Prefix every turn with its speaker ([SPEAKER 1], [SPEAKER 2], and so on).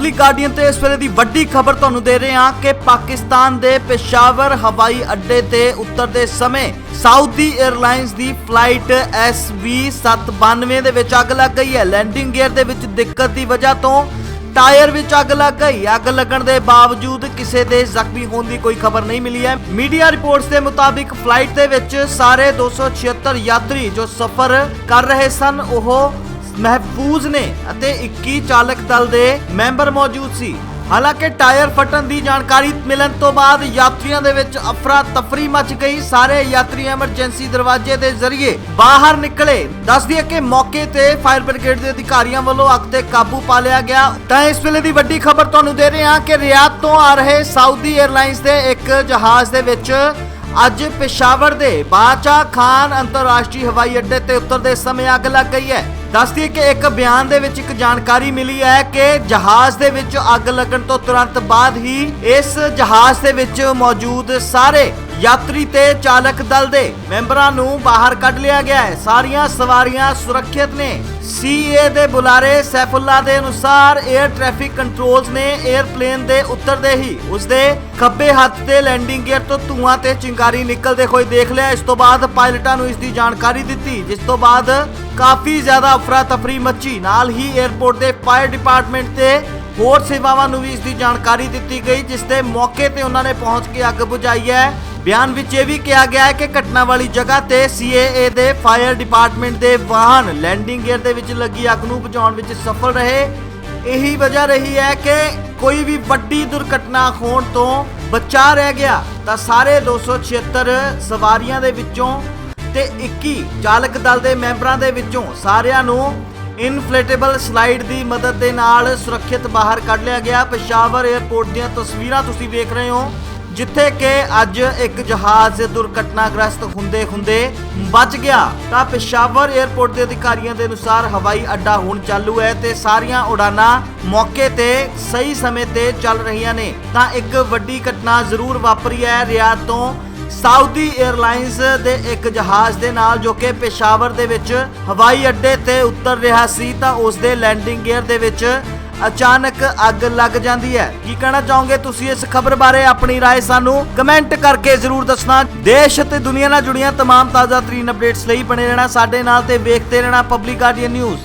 [SPEAKER 1] Public guardian ਤੇ ਇਸ ਵੇਲੇ ਦੀ ਵੱਡੀ ਖਬਰ ਤੁਹਾਨੂੰ ਦੇ ਰਹੇ ਹਾਂ ਕਿ ਪਾਕਿਸਤਾਨ ਦੇ ਪੇਸ਼ਾਵਰ ਹਵਾਈ ਅੱਡੇ ਤੇ ਉਤਰਦੇ ਸਮੇਂ ਸਾਊਦੀ 에ਅਰਲਾਈਨਸ ਦੀ ਫਲਾਈਟ SV792 ਦੇ ਵਿੱਚ ਅੱਗ ਲੱਗ ਗਈ ਹੈ। ਲੈਂਡਿੰਗ ਗੇਅਰ ਦੇ ਵਿੱਚ ਦਿੱਕਤ ਦੀ ਵਜ੍ਹਾ ਤੋਂ ਟਾਇਰ ਵਿੱਚ ਅੱਗ ਲੱਗ ਗਈ। ਅੱਗ ਲੱਗਣ ਦੇ ਬਾਵਜੂਦ ਕਿਸੇ ਦੇ ਜ਼ਖਮੀ ਹੋਣ ਦੀ ਕੋਈ ਖਬਰ ਨਹੀਂ ਮਿਲੀ ਹੈ। ਮੀਡੀਆ ਰਿਪੋਰਟਸ ਦੇ ਮੁਤਾਬਿਕ ਫਲਾਈਟ ਦੇ ਵਿੱਚ ਸਾਰੇ 276 ਯਾਤਰੀ ਜੋ ਸਫ਼ਰ ਕਰ ਰਹੇ ਸਨ, ਉਹ ਮਹਿਫੂਜ਼ ਨੇ ਅਤੇ 21 ਚਾਲਕ ਦਲ ਦੇ ਮੈਂਬਰ ਮੌਜੂਦ ਸੀ। ਹਾਲਾਂਕਿ ਟਾਇਰ ਫਟਣ ਦੀ ਜਾਣਕਾਰੀ ਮਿਲਣ ਤੋਂ ਬਾਅਦ ਯਾਤਰੀਆਂ ਦੇ ਵਿੱਚ ਅਫਰਾ ਤਫਰੀ ਮਚ ਗਈ। ਸਾਰੇ ਯਾਤਰੀ ਐਮਰਜੈਂਸੀ ਦਰਵਾਜ਼ੇ ਦੇ ਜ਼ਰੀਏ ਬਾਹਰ ਨਿਕਲੇ। ਦੱਸ ਦਈਏ ਕਿ ਮੌਕੇ ਤੇ ਫਾਇਰ ਬ੍ਰਿਗੇਡ ਦੇ ਅਧਿਕਾਰੀਆਂ ਵੱਲੋਂ ਅੱਗ ਤੇ ਕਾਬੂ ਪਾ ਲਿਆ ਗਿਆ। ਤਾਂ ਇਸ ਵੇਲੇ ਦੀ ਵੱਡੀ ਖਬਰ ਤੁਹਾਨੂੰ ਦੇ ਰਹੇ ਹਾਂ ਕਿ ਰਿਆਦ ਤੋਂ ਆ ਰਹੇ ਸਾਊਦੀ 에ਅਰਲਾਈਨਸ ਦੇ ਇੱਕ ਜਹਾਜ਼ ਦੇ ਵਿੱਚ ਅੱਜ ਪਿਸ਼ਾਵਰ ਦੇ ਬਾਚਾ ਖਾਨ ਅੰਤਰਰਾਸ਼ਟਰੀ ਹਵਾਈ ਅੱਡੇ ਤੇ ਉਤਰਦੇ ਸਮੇਂ ਅੱਗ ਲੱਗ ਗਈ ਹੈ। ਦੱਸਦੀ ਕਿ ਇੱਕ ਬਿਆਨ ਦੇ ਵਿੱਚ ਇੱਕ ਜਾਣਕਾਰੀ ਮਿਲੀ ਹੈ ਕਿ ਜਹਾਜ਼ ਦੇ ਵਿੱਚ ਅੱਗ ਲੱਗਣ ਤੋਂ ਤੁਰੰਤ ਬਾਅਦ ਹੀ ਇਸ ਜਹਾਜ਼ ਦੇ ਵਿੱਚ ਮੌਜੂਦ ਸਾਰੇ ਯਾਤਰੀ ਤੇ ਚਾਲਕ ਦਲ ਦੇ ਮੈਂਬਰਾਂ ਨੂੰ ਬਾਹਰ ਕੱਢ ਲਿਆ ਗਿਆ ਹੈ। ਸਾਰੀਆਂ ਸਵਾਰੀਆਂ ਸੁਰੱਖਿਅਤ ਨੇ। ਸੀਏ ਦੇ ਬੁਲਾਰੇ ਸੈਫੁੱਲਾ ਦੇ ਅਨੁਸਾਰ 에ਅਰ ਟ੍ਰੈਫਿਕ ਕੰਟਰੋਲਸ ਨੇ 에ਅਰਪਲੇਨ ਦੇ ਉਤਰਦੇ ਹੀ ਉਸਦੇ ਖੱਬੇ ਹੱਥ ਤੇ ਲੈਂਡਿੰਗ ਗੇਅਰ ਤੋਂ ਧੂਆਂ ਤੇ ਚਿੰਗਾਰੀ ਨਿਕਲਦੇ ਹੋਏ ਦੇਖ ਲਿਆ। ਇਸ ਤੋਂ ਬਾਅਦ ਪਾਇਲਟਾਂ ਨੂੰ ਇਸ ਦੀ ਜਾਣਕਾਰੀ ਦਿੱਤੀ, ਜਿਸ ਤੋਂ ਬਾਅਦ ਕਾਫੀ ਜ਼ਿਆਦਾ ਅਫਰਾ ਤਫਰੀ ਮੱਚੀ। ਨਾਲ ਹੀ 에ਅਰਪੋਰਟ ਦੇ ਫਾਇਰ ਡਿਪਾਰਟਮੈਂਟ ਤੇ ਹੋਰ ਸੇਵਾਵਾਂ ਨੂੰ ਵੀ ਇਸ ਦੀ ਜਾਣਕਾਰੀ ਦਿੱਤੀ ਗਈ, ਜਿਸ ਦੇ ਮੌਕੇ ਤੇ ਉਹਨਾਂ ਨੇ ਪਹੁੰਚ ਕੇ ਅੱਗ ਬੁਝਾਈ ਹੈ। ਬਿਆਨ ਵਿੱਚ ਇਹ ਵੀ ਕਿਹਾ ਗਿਆ ਹੈ ਕਿ ਘਟਨਾ ਵਾਲੀ ਜਗ੍ਹਾ ਤੇ ਸੀਏਏ ਦੇ ਫਾਇਰ ਡਿਪਾਰਟਮੈਂਟ ਦੇ ਵਾਹਨ ਲੈਂਡਿੰਗ ਗੇਅਰ ਦੇ ਵਿੱਚ ਲੱਗੀ ਅੱਗ ਨੂੰ ਬੁਝਾਉਣ ਵਿੱਚ ਸਫਲ ਰਹੇ। ਇਹੀ ਵਜ੍ਹਾ ਰਹੀ ਹੈ ਕਿ ਕੋਈ ਵੀ ਵੱਡੀ ਦੁਰਘਟਨਾ ਹੋਣ ਤੋਂ ਬਚਾ ਰਹਿ ਗਿਆ, ਤਾਂ ਸਾਰੇ 276 ਸਵਾਰੀਆਂ ਦੇ ਵਿੱਚੋਂ ਤੇ 21 ਚਾਲਕ ਦਲ ਦੇ ਮੈਂਬਰਾਂ ਦੇ ਵਿੱਚੋਂ ਸਾਰਿਆਂ ਨੂੰ ਇਨਫਲੇਟੇਬਲ ਸਲਾਈਡ ਦੀ ਮਦਦ ਦੇ ਨਾਲ ਸੁਰੱਖਿਅਤ ਬਾਹਰ ਕੱਢ ਲਿਆ ਗਿਆ। ਪਸ਼ਾਵਰ 에ਅਰਪੋਰਟ ਦੀਆਂ ਤਸਵੀਰਾਂ ਤੁਸੀਂ ਵੇਖ ਰਹੇ ਹੋ। ਜਿੱਥੇ ਕਿ ਅੱਜ ਇੱਕ ਜਹਾਜ਼ ਦੁਰਘਟਨਾਗ੍ਰਸਤ ਹੁੰਦੇ ਹੁੰਦੇ ਬਚ ਗਿਆ। ਤਾਂ ਪਸ਼ਾਵਰ 에ਅਰਪੋਰਟ ਦੇ ਅਧਿਕਾਰੀਆਂ ਦੇ ਅਨੁਸਾਰ ਹਵਾਈ ਅੱਡਾ ਹੁਣ ਚਾਲੂ ਹੈ ਤੇ ਸਾਰੀਆਂ ਉਡਾਨਾਂ ਮੌਕੇ ਤੇ ਸਹੀ ਸਮੇਂ ਤੇ ਚੱਲ ਰਹੀਆਂ ਨੇ। ਤਾਂ ਇੱਕ ਵੱਡੀ ਘਟਨਾ ਜ਼ਰੂਰ ਵਾਪਰੀ ਹੈ ਰਿਆਦ ਤੋਂ ਸਾਊਦੀ 에ਅਰਲਾਈਨਸ ਦੇ ਇੱਕ ਜਹਾਜ਼ ਦੇ ਨਾਲ ਜੋ ਕਿ ਪੇਸ਼ਾਵਰ ਦੇ ਵਿੱਚ ਹਵਾਈ ਅੱਡੇ ਤੇ ਉਤਰ ਰਿਹਾ ਸੀ, ਤਾਂ ਉਸ ਦੇ ਲੈਂਡਿੰਗ ਗੇਅਰ ਦੇ ਵਿੱਚ ਅਚਾਨਕ ਅੱਗ ਲੱਗ ਜਾਂਦੀ ਹੈ ਕੀ ਕਹਿਣਾ ਚਾਹੋਗੇ ਤੁਸੀਂ ਇਸ ਖਬਰ ਬਾਰੇ ਆਪਣੀ رائے ਸਾਨੂੰ ਕਮੈਂਟ ਕਰਕੇ ਜ਼ਰੂਰ ਦੱਸਣਾ ਦੇਸ਼ ਅਤੇ ਦੁਨੀਆ ਨਾਲ ਜੁੜੀਆਂ तमाम ਤਾਜ਼ਾ ਤਰੀਨ ਅਪਡੇਟਸ ਲਈ ਬਣੇ ਰਹਿਣਾ ਸਾਡੇ ਨਾਲ ਤੇ ਵੇਖਦੇ ਰਹਿਣਾ ਪਬਲਿਕ ਗਾਰਡੀਅਨ ਨਿਊਜ਼